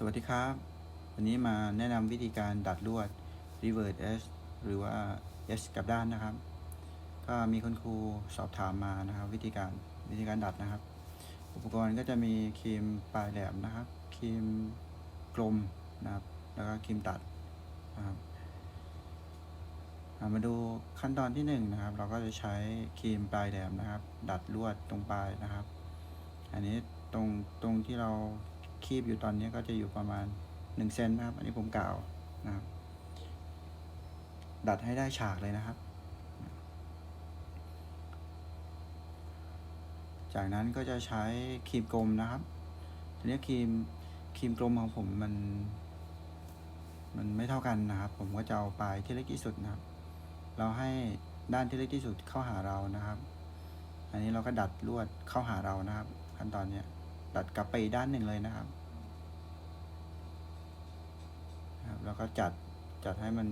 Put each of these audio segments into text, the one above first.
สวัสดีครับ วันนี้มาแนะนำวิธีการดัดลวด reverse S หรือว่า S กับด้านนะครับ ก็มีคุณครูสอบถามมานะครับ วิธีการวิธีการดัดนะครับ อุปกรณ์ก็จะมีครีมปลายแหลมนะครับครีมกลมนะครับ แล้วก็ครีมตัดนะครับมาดูขั้นตอนที่หนึ่งนะครับ เราก็จะใช้ครีมปลายแหลมนะครับ ดัดลวดตรงปลายนะครับ อันนี้ตรงตรงที่เรา คีบอยู่ตอนนี้ก็จะอยู่ประมาณ1เซนนะครับ อันนี้ผมกล่าวนะครับ ดัดให้ได้ฉากเลยนะครับ จากนั้นก็จะใช้ครีมกลมนะครับ ทีนี้ครีมครีมกลมของผมมัน มันไม่เท่ากันนะครับ ผมก็จะเอาปลายที่เล็กที่สุดนะครับ เราให้ด้านที่เล็กที่สุดเข้าหาเรานะครับ อันนี้เราก็ดัดลวดเข้าหาเรานะครับ ขั้นตอนเนี้ย ดัดกลับไปอีกด้านหนึ่งเลยนะครับครับแล้วก็จัดจัดให้มัน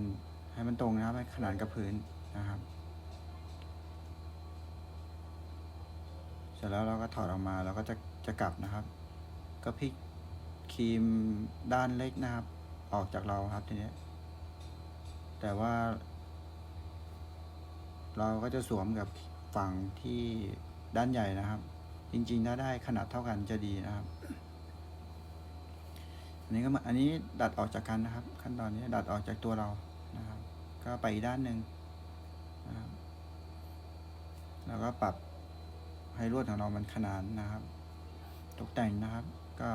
ให้มันตรงนะครับให้ขนานกับพื้นนะครับ เสร็จแล้วเราก็ถอดออกมาเราก็จะจะกลับนะครับ ก็พลิกครีมด้านเล็กนะครับ ออกจากเราครับทีนี้แต่ว่า เราก็จะสวมกับฝั่งที่ด้านใหญ่นะครับ จริงๆถ้าได้ขนาดเท่ากันจะดีนะครับ อันนี้ก็มาอันนี้ดัดออกจากกันนะครับ ขั้นตอนนี้ดัดออกจากตัวเรานะครับ ก็ไปอีกด้านหนึ่งนะครับแล้วก็ปรับให้ลวดของเรามันขนานนะครับ ตกแต่งนะครับ ก็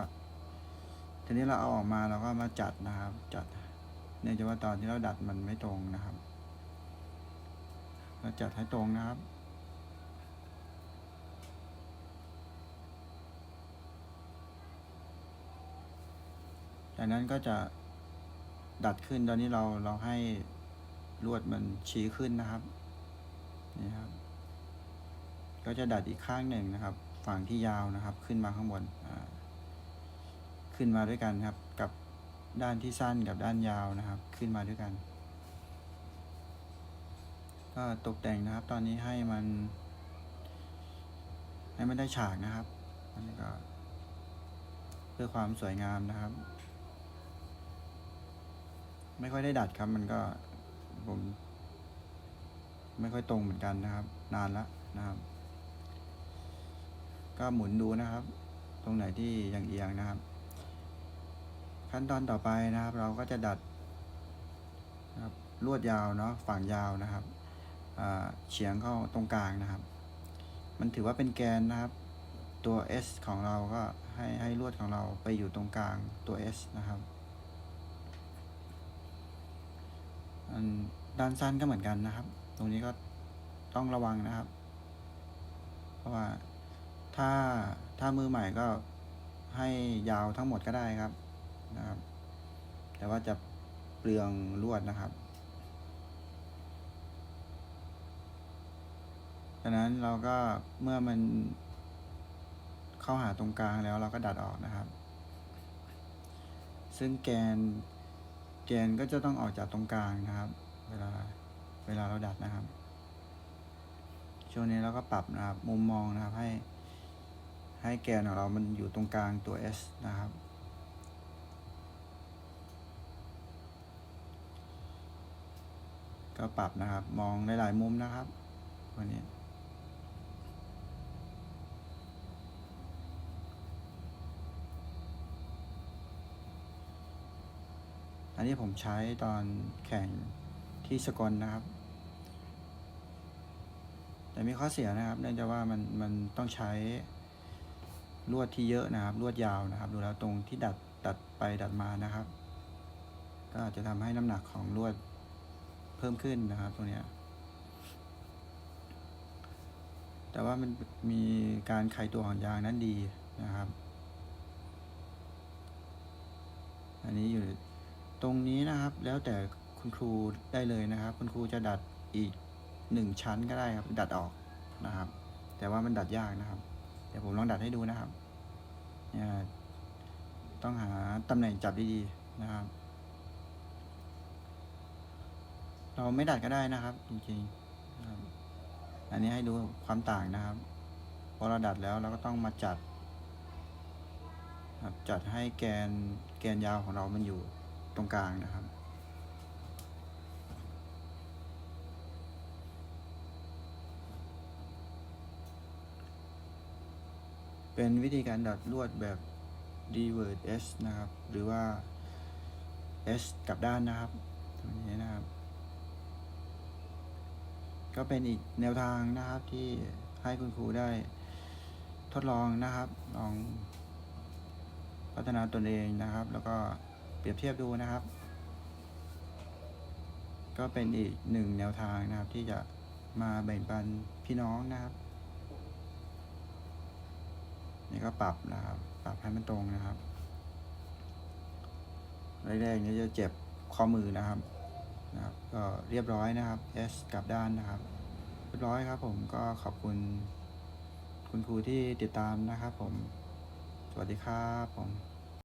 ทีนี้เราเอาออกมาเราก็มาจัดนะครับ จัดเนื่องจากว่าตอนที่เราดัดมันไม่ตรงนะครับ เราจัดให้ตรงนะครับ จากนั้นก็จะดัดขึ้นตอนนี้เราเราให้ลวดมันชี้ขึ้นนะครับนี่ครับ ก็จะดัดอีกข้างหนึ่งนะครับ ฝั่งที่ยาวนะครับ ขึ้นมาข้างบนขึ้นมาด้วยกันครับ กับด้านที่สั้นกับด้านยาวนะครับ ขึ้นมาด้วยกัน ก็ตกแต่งนะครับ ตอนนี้ให้มัน ให้มันได้ฉากนะครับอันนี้ก็ เพื่อความสวยงามนะครับ ไม่ค่อยได้ดัดครับ มันก็ผม ไม่ค่อยตรงเหมือนกันนะครับ นานละนะครับ ก็หมุนดูนะครับ ตรงไหนที่ยังเอียงนะครับ ขั้นตอนต่อไปนะครับ เราก็จะดัดนะครับลวดยาวเนาะฝั่งยาวนะครับเฉียงเข้าตรงกลางนะครับ มันถือว่าเป็นแกนนะครับ ตัว S ของเราก็ให้ให้ลวดของเราไปอยู่ตรงกลางตัว S นะครับอัน ด้านสั้นก็เหมือนกันนะครับ ตรงนี้ก็ต้องระวังนะครับ เพราะว่าถ้าถ้ามือใหม่ก็ให้ยาวทั้งหมดก็ได้ครับนะครับ แต่ว่าจะเปลืองลวดนะครับดังนั้นเราก็เมื่อมันเข้าหาตรงกลางแล้วเราก็ดัดออกนะครับ ซึ่งแกน แกนก็จะต้องออกจากตรงกลางนะครับ เวลาเวลาเราดัดนะครับ ช่วงนี้เราก็ปรับนะครับ มุมมองนะครับให้ ให้แกนของเรามันอยู่ตรงกลางตัว S นะครับ ก็ปรับนะครับ มองหลายๆมุมนะครับวันนี้ นนี้ผมใช้ตอนแข่งที่สกลนะครับ แต่มีข้อเสียนะครับ เนื่องจากว่ามันมันต้องใช้ลวดที่เยอะนะครับ ลวดยาวนะครับ ดูแล้วตรงที่ดัดดัดไปดัดมานะครับ ก็อาจจะทำให้น้ำหนักของลวดเพิ่มขึ้นนะครับตรงเนี้ยแต่ว่ามันมีการไขตัวของยางนั้นดีนะครับ อันนี้อยู่ ตรงนี้นะครับ แล้วแต่คุณครูได้เลยนะครับ คุณครูจะดัดอีกหนึ่งชั้นก็ได้ครับ ดัดออกนะครับ แต่ว่ามันดัดยากนะครับ เดี๋ยวผมลองดัดให้ดูนะครับเนี่ยต้องหาตำแหน่งจับดีๆนะครับ เราไม่ดัดก็ได้นะครับ จริงๆอันนี้ให้ดูความต่างนะครับพอเราดัดแล้วเราก็ต้องมาจัดจัดให้แกนแกนยาวของเรามันอยู่ ตรงกลางนะครับ เป็นวิธีการดัดลวดแบบ d v e r t S นะครับ หรือว่า S กลับด้านนะครับตรงนี้นะครับ ก็เป็นอีกแนวทางนะครับที่ให้คุณครูได้ทดลองนะครับ ลองพัฒนาตนเองนะครับ แล้วก็ เปรียบเทียบดูนะครับ ก็เป็นอีกหนึ่งแนวทางนะครับ ที่จะมาแบ่งปันพี่น้องนะครับนี่ก็ปรับนะครับ ปรับให้มันตรงนะครับแรกๆนี่จะเจ็บข้อมือนะครับนะครับ ก็เรียบร้อยนะครับ S กลับด้านนะครับ เรียบร้อยครับ ผมก็ขอบคุณคุณครูที่ติดตามนะครับ ผม สวัสดีครับผม